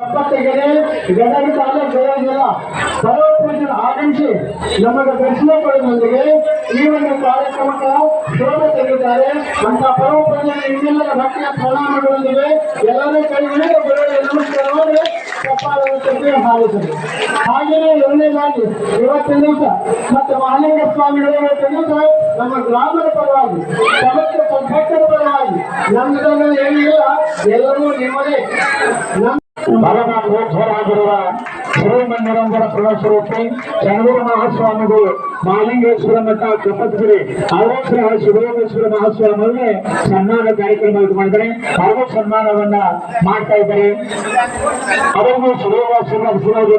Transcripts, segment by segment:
ತಪ್ಪಟ್ಟಿಗೆರೆ ಗದಗ ತಾಲೂಕು ಗದಗಿಲ್ಲ ಸರ್ವಪೂಜನ ಆಗಮಿಸಿ ನಮಗೆ ದರ್ಶನ ಪಡೆದೊಂದಿಗೆ ಈ ಒಂದು ಕಾರ್ಯಕ್ರಮಕ್ಕೆ ಶೋಭೆ ತೆಗೆದಿದ್ದಾರೆ ಅಂತ ಪರಮಪೂಜನ ಇನ್ನೆಲ್ಲರ ಭಕ್ತಿಯ ಪ್ರಣಾಮಗಳೊಂದಿಗೆ ಎಲ್ಲರೂ ಕೈಗೊಂಡು ಗುರುವಿಗೆ ನಮಸ್ಕಾರ ಮಾಡಿ ಚಪ್ಪಾಳೆಯನ್ನು ತಪ್ಪಿ ಹಾರಿದರು ಹಾಗೆಯೇ ಎರಡನೇದಾಗಿ ಇವತ್ತಿನ ದಿವಸ ಮತ್ತು ಮಹಾಲಿಂಗ ಸ್ವಾಮಿಗಳು ಇವತ್ತಿನ ದಿವಸ ನಮ್ಮ ಗ್ರಾಮದ ಪರವಾಗಿ ಸಮಸ್ತ ಸಂಘಟನೆ ಪರವಾಗಿ ನಮ್ಮ ಏನಿಲ್ಲ, ಎಲ್ಲರೂ ನಿಮ್ಮದೇ. ನಮ್ಮ ಬಾಲನಾಥ್ ಧ್ವರಾಗಿರುವ ಶ್ರೀಮನ್ನಿರಂಜನ ಪ್ರವೇಶರೂಪಿ ಚಂದೂರು ಮಹಾಸ್ವಾಮಿಗಳು ಮಾಲಿಂಗೇಶ್ವರ ಮಠ ಕಪತ್ಗಿರಿ ಅವಶ್ಯ ಶಿವಯೋಗೇಶ್ವರ ಮಹಾಸ್ವಾಮಿಗಳಿಗೆ ಸನ್ಮಾನ ಕಾರ್ಯಕ್ರಮ ಇದು ಮಾಡಿದರೆ ಅವರು ಸನ್ಮಾನವನ್ನ ಮಾಡ್ತಾ ಇದ್ದಾರೆ. ಅವರನ್ನು ಶಿವಯೋಗೇಶ್ವರ ಶಿವಯೋಗಿ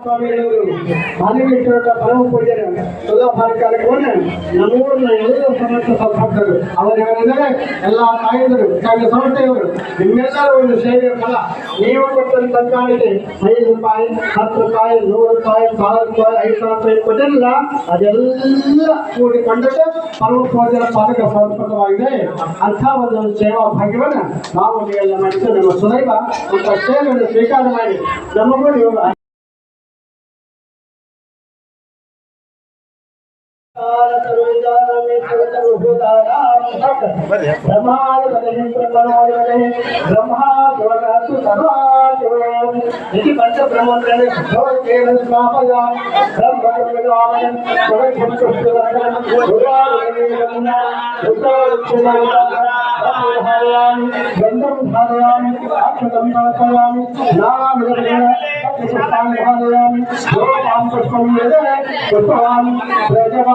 ಮಾನವೀಯರ ಪರಮ ಪೂಜೆಯ ಎಲ್ಲ ಕಾರ್ಯಕ್ರಮವನ್ನು ನಮ್ಮೂರಿನ ಎಲ್ಲ ಸಮಸ್ತ ಸಂಪರ್ಕರು ಅವರು ಹೇಳಿದರೆ ಎಲ್ಲ ತಾಯಿದರು ಕಾವ್ಯ ಸಂಸ್ಥೆಯವರು ನಿಮ್ಮೆಲ್ಲರ ಒಂದು ಸೇವೆ ಫಲ. ನೀವು ಕೊಟ್ಟಂತ ಕಾಣಿಕೆ ಐದು ರೂಪಾಯಿ, ಹತ್ತು ರೂಪಾಯಿ, ನೂರು ರೂಪಾಯಿ, ಸಾವಿರ ರೂಪಾಯಿ, ಐದು ಸಾವಿರ ರೂಪಾಯಿ ಕೊಟ್ಟಿಲ್ಲ. ಅದೆಲ್ಲ ಕೂಡಿಕೊಂಡದ್ದು ಪರಮ ಪೂಜೆಯ ಪಾದಕ ಸಮರ್ಪಕವಾಗಿದೆ. ಅಂಥ ಒಂದು ಸೇವಾ ಭಾಗ್ಯವನ್ನು ನಾವು ನೀವೆಲ್ಲ ಮಾಡಿದ್ದು ನಮ್ಮ ಸುದೈವ. ಅಂತ ಸೇವೆಯನ್ನು ಸ್ವೀಕಾರ ಮಾಡಿ ನಮಗೂ ನೀವು इति पंचब्रह्मोत्तरेण भवतेन स्थापया ब्रह्मकर्मगामयं भवत्संस्कृतं गुरुवायुर्वेदं उत्तरोच्चनामहायामि गन्धं धारयामि अक्षतं पाठयामि नामरूपेण अक्षतां धारयामि गोपां पुष्पं वेदने पुष्पान् प्रजवा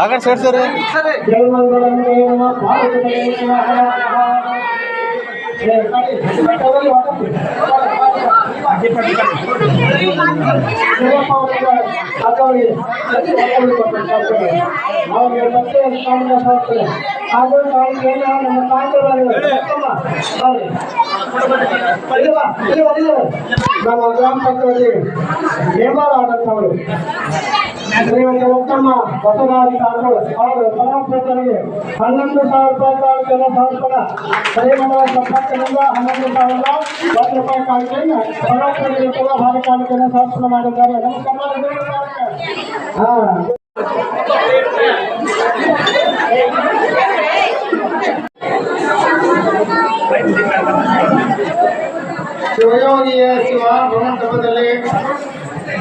ಆಕಡೆ ಸೇರ್ಸೋರಿ ಅವ್ರಿಗೆ ಮತ್ತೆ ಕಾಂಗ್ರೆಸ್ ಹಾಕ್ತಾರೆ ಆದರೂ ಕಾಂಗ್ರೆಸ್ ನಮ್ಮ ಕಾಂಗ್ರೆಸ್ ನಮ್ಮ ಗ್ರಾಮ ಪಂಚಾಯತಿ ನೇಮಾರ ಆದಂಥವ್ರು ಶ್ರೀಮತಿ ಉತ್ತಮ ಬಸವರಾಜಕಾರರು ಅವರು ಪರಮಪೂಜನೆಗೆ ಹನ್ನೊಂದು ಸಾವಿರ ರೂಪಾಯಿ ಕಾಣಿಕೆಯನ್ನು ಸಮರ್ಪಣ ಪರಿಮಳ ಸಂಪರ್ಕದಿಂದ ಹನ್ನೊಂದು ಸಾವಿರದ ಒಂದು ರೂಪಾಯಿ ಕಾಣಿಕೆಯನ್ನು ಪರಮಪೂಜೆಗೆ ಭಾರಿ ಕಾಣಿಕೆಯನ್ನು ಸಮರ್ಪಣೆ ಮಾಡಿದ್ದಾರೆ ನಮಸ್ಕಾರ ಹಾ ಶಿವಯೋಗಿಯ ಶಿವ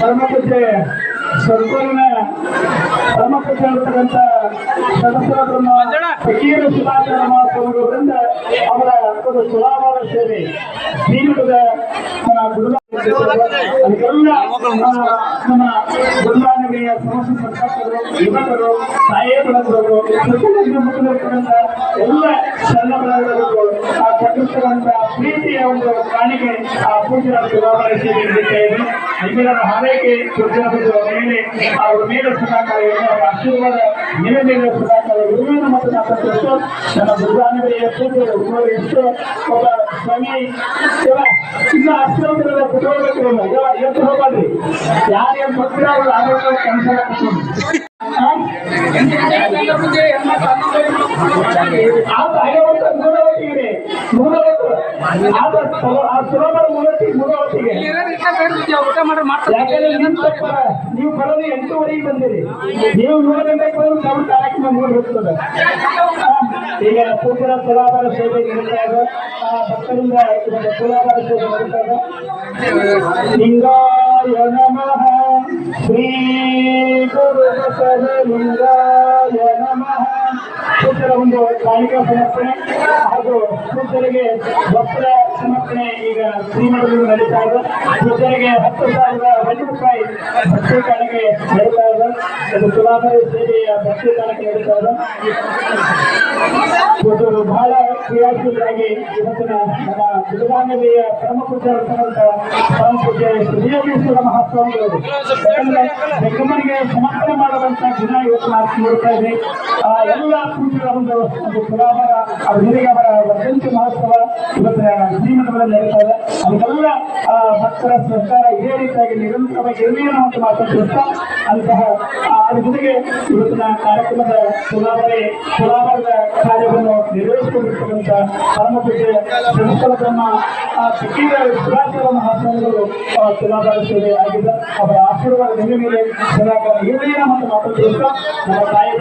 ಪರಮಪೂಜೆ ಸರ್ಗುರಿನ ಪರಮಪೂಜೆ ಇರ್ತಕ್ಕಂಥ ಸದಸ್ಯರ ಬ್ರಹ್ಮ ಫಕೀರ ಶಿವಾಚಾರ್ಯ ಮಹಾಸ್ವಾಮಿಗಳಿಂದ ಅವರ ಒಂದು ಸುಲಾಭದ ಸೇವೆ ಜೀವಿತದ ಗುರುಗಳ ತುಲಾಭಾಗಿಯ ಸಮಸ್ಯೆ ಸಂಪರ್ಕರು ಯುವಕರು ತಾಯೇ ಮುಖದಲ್ಲಿರ್ತಕ್ಕಂಥ ಎಲ್ಲ ಸಣ್ಣ ಬಳಗರು ಕೊಟ್ಟಿರ್ತಕ್ಕಂಥ ಪ್ರೀತಿಯ ಒಂದು ಕಾಣಿಕೆ, ಆ ಸೇವೆ ನೀಡುತ್ತಾ ಇದೆ. ನಿಮ್ಮೆಲ್ಲರ ಹಾರೈಕೆ ಪೂಜನ ಮೇಲೆ, ಅವರ ಮೇಲೆ ಸದಾಕಾಲ ಅವರ ಆಶೀರ್ವಾದ, ಮೇಲೆ ಮೇಲೆ ಸದಾಕಾಲ ಇರುವೇನು ಮತ್ತು ಮಾತಾಡ್ತಿತ್ತು ನಮ್ಮ ದುರ್ಗಾನಗರಿಯ ಪೂಜೆ ಎಷ್ಟು, ಒಬ್ಬ ಸ್ವಾಮಿ ಇನ್ನು ಅಷ್ಟೊಂದಿರದ ಕುಟುಂಬಕ್ಕಿರಲ್ಲ ಎಷ್ಟು ಹೋಗ್ಬಾರ್ರಿ ಯಾರೇನು ಬರ್ತೀರ ಅವ್ರು ಆರೋಗ್ಯ ಕನಸಾಗ ಆ? ಮೂರವತ್ತಿಗೆ ನೀವು ಬರೋದು ಎಂಟೂವರೆಗೆ ಬಂದಿರಿ ನೀವು ಏಳು ಗಂಟೆಗೆ ಬಂದ್ರೆ ನಮ್ಮ ಕಾರ್ಯಕ್ರಮ ಮುಗಿದಿರ್ತದೆ ಈಗ ಪೂಜನ ತುಲಾಭಾರ ಸೇವೆ ಆ ಭಕ್ತರಿಂದ ತುಲಾಭಾರ ಸೇವೆ ನಡೀತಾ ಇದೆ ಲಿಂಗಾಯ ನಮಃ ಶ್ರೀ ಗುರು ಲಿಂಗಾಯ ನಮಃ. ಪೂಜರ ಒಂದು ಕಾಣಿಕೆ ಸಮರ್ಪಣೆ ಹಾಗೂ ಪುರುಷರಿಗೆ ವಸ್ತ್ರ ಸಮರ್ಪಣೆ ಈಗ ಶ್ರೀಮಠದಲ್ಲಿ ನಡೀತಾ ಇದೆ. ಪುರುಷರಿಗೆ ಹತ್ತು ಸಾವಿರ ಒಂದು ರೂಪಾಯಿ ಭಕ್ತಿ ಕಾಣಿಕೆ ನಡೀತಾ ಇದೆ. ಅದು ತುಲಾಭಾರಿ ಸೇವೆಯ ಭಕ್ತಿ ಕಾಣಿಕೆ ನಡೀತಾ ಇದೆ. ಪುರುಷರು ಬಹಳ ಕ್ರಿಯಾಶೀಲರಾಗಿ ಇವತ್ತಿನ ನಮ್ಮ ಬಿಡುಗಾನವಿಯ ಪರಮ ಪೂಜೆ ಇರ್ತಕ್ಕಂಥ ಪರಮ ಪೂಜೆ ಶ್ರೀಯೋಗೇಶ್ವರ ಮಹಾಸ್ವಾಮಿಗಳು ಯಾಕಂದ್ರೆ ಬೆಕ್ಕಮ್ಮನಿಗೆ ಸಮರ್ಪಣೆ ಮಾಡುವಂತ ದಿನ ಇವತ್ತು ನಾವು ನೋಡ್ತಾ ಇದ್ದೀವಿ. ಎಲ್ಲ ಒಂದು ಒಂದು ಅವ್ರ ಜೊತೆಗೆ ಅವರ ಮಹೋತ್ಸವ ಇವತ್ತಿನ ಶ್ರೀಮಠದಲ್ಲಿ ನಡೀತಾ ಇದೆ ಅದಕ್ಕೆಲ್ಲ ಭಕ್ತರ ಸರ್ಕಾರ ಇದೇ ರೀತಿಯಾಗಿ ನಿರಂತರವಾಗಿ ಇರಲಿ ಅಂತ ಮಾತಾಡ್ತಾ ಅಂತಹ ಅದ್ರ ಇವತ್ತಿನ ಕಾರ್ಯಕ್ರಮದ ತುಲಾಭಾರಿ ತುಲಾಭಾರದ ಕಾರ್ಯವನ್ನು ನಿರ್ವಹಿಸಿಕೊಂಡಿರ್ತಕ್ಕಂಥ ಪರಮ ಪೂಜೆ ಶ್ರೀಸ್ಥಳ ಬ್ರಹ್ಮ ಆ ಸಿಕ್ಕಿದ ಸುಭಾಷರ ಮಹಾಸ್ವಾಮಿಗಳು ಸೇವೆ ಆಗಿದೆ ಅವರ ಆಶೀರ್ವಾದ ಮೇಲೆ ಸದಾಕಾಲ ಇರಲಿ ಅಂತ ಮಾತಾಡ್ತಾ ನಮ್ಮ ತಾಯಿ